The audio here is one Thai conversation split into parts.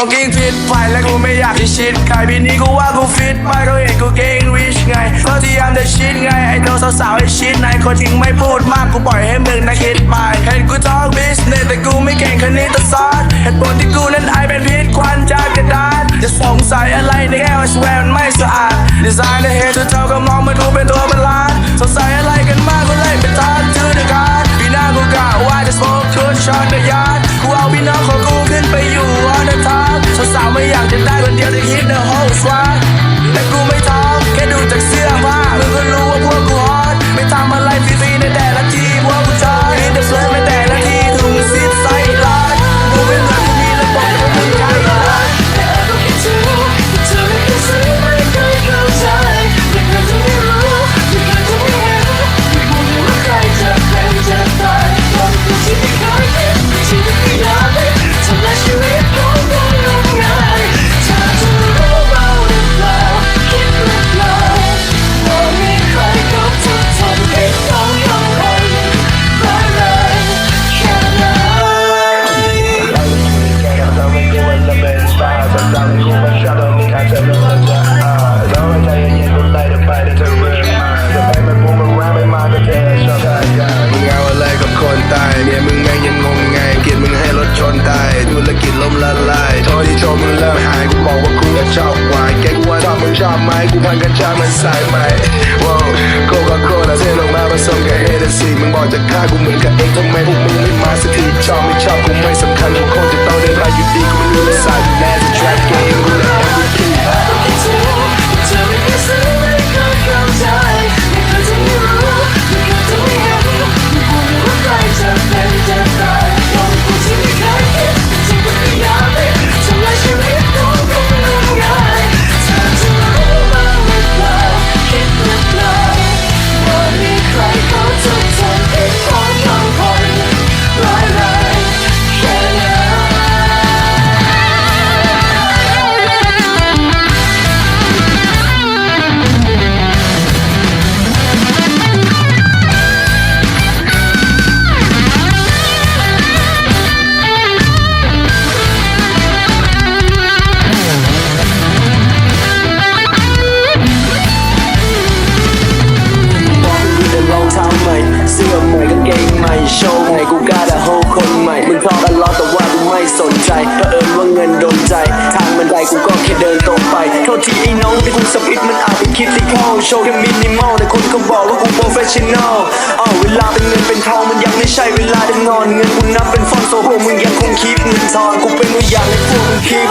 บอกกิ้งฟิตไปและกูไม่อยากจะชิดใครปีนี้กูว่ากูฟิตไปก็เห็นกูเก่งวิชไงเพราะที่ยามจะชิดไงไอ้ตัวสาวๆไอ้ชิดไหนคนจริงไม่พูดมากกูปล่อยให้มึงนะคิดไปเห็นกูทอกบิสเนสแต่กูไม่เก่งคณิตศาสตร์เหตุผลที่กูนั้นไอเป็นพิษควันจากกระดาษจะสงสัยอะไรในแก้วไอ้สแวมันไม่สะอาดดีไซน์ในเหตุเธอก็มองมาดูเป็นตัว ชอบไหมกูพันกันชามันสายไหมว้าวโคคาโคลาเทลงมาผสมกับเฮเดซีมึงบอกจะฆ่ากูเหมือนกับเองทำไมพวกมึงไม่มาสักทีชอบไม่ชอบกูไม่สำคัญกูคงจะต้องได้รับอยู่ดีกูไม่รู้เลยสา กูสปิดมันอาจเป็นคิดที่เข้าโชว์แค่มินิมอลแต่คนเขาบอกว่ากูโปรเฟชชั่นอลอ้าเวลาเป็นเงินเป็นทองมันยังไม่ใช่เวลาจะนอนเงินกูนับเป็นฟอนต์โซพวกมึงยังคงคิดเงินทองกูเป็นตัวอย่างให้พวกมึงคิด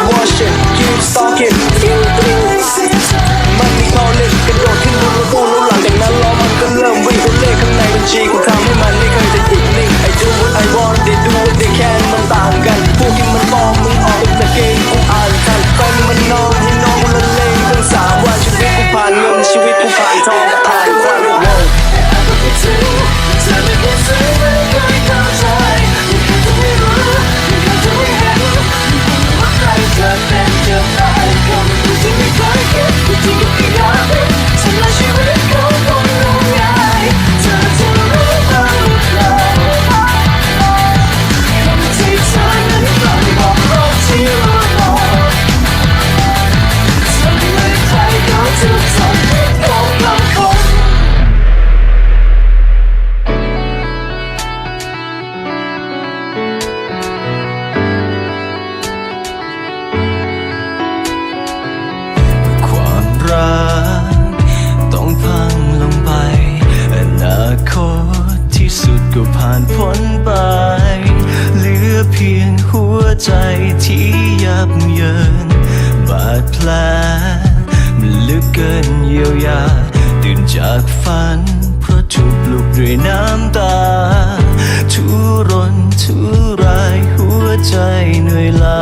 ใจที่ยับเยิน บาดแผลมันลึกเกินเยียวยา ตื่นจากฝัน เพราะถูกปลุกด้วยน้ำตา ทุรนทุรายหัวใจเหนื่อยล้า